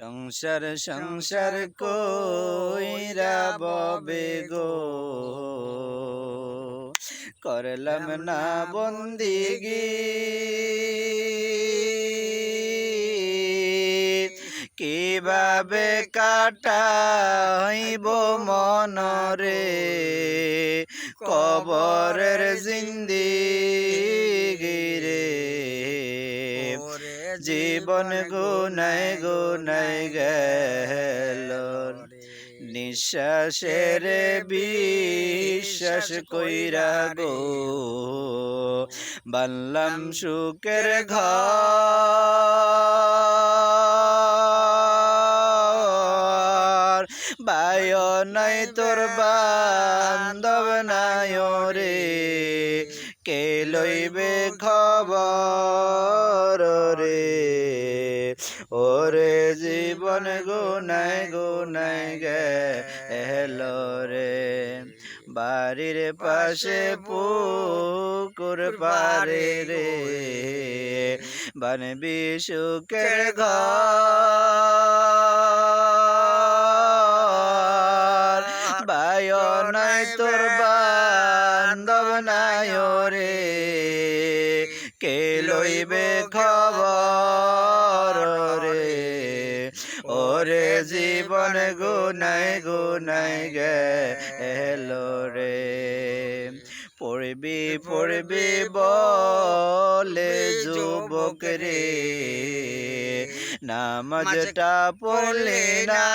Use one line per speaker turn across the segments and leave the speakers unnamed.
সংসার সংসার কইরা ববে গো। করলাম না বন্দিগি। কীভাবে কাটাইব মনরে। কবরের জিন্দিগি জীবন গুনাই গুনাই গেল নিঃশ্বাসের বিশ্বাস কইরা গো। বানলাম সুখের ঘর। বায় নাই তোর বান্ধব নাই রে। কে লইবে খবর রে? ওরে জীবন গুনাই গুনাই গেল রে। বাড়ির পাশে পুকুর পারে রে। বানবি সুখের ঘর। বায় নাই তোর বান্ধব নাই রে। কে লইবে খবর রে? ওরে জীবন গুনাই গুনাই গেল রে। পড়বি পড়বি বলে যুবক রে। নামাজটা পড়লে না।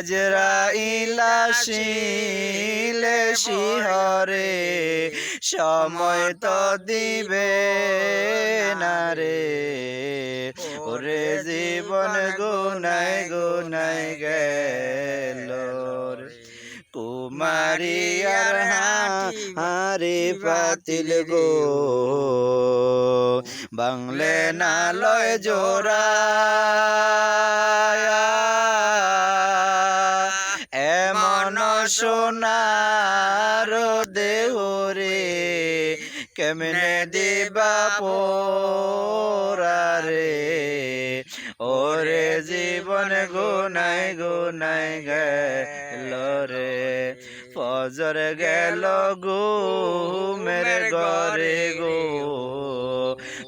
আজরা ইলাশিলে শিহরে, সময় তো দিবে না রে। ওরে জীবন গুনাই গুনাই গেল রে। কুমারী আর হারে পাতিল গো। বাংলে না লয় জোড়া। সোনার দেহরে কেমনে দিবা পোরারে ওরে জীবন গুনাই গুনাই গেল রে, ফজর গেল গো মেরে ঘরে গো।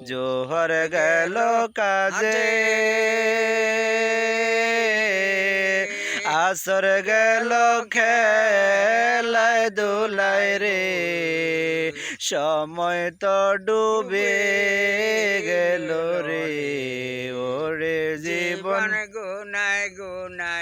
জোহর গেল কাজে। আসর গেল খেলায় দুলাই রে। সময় তো ডুবে গেল রে। ওরে জীবন
গুনায় রে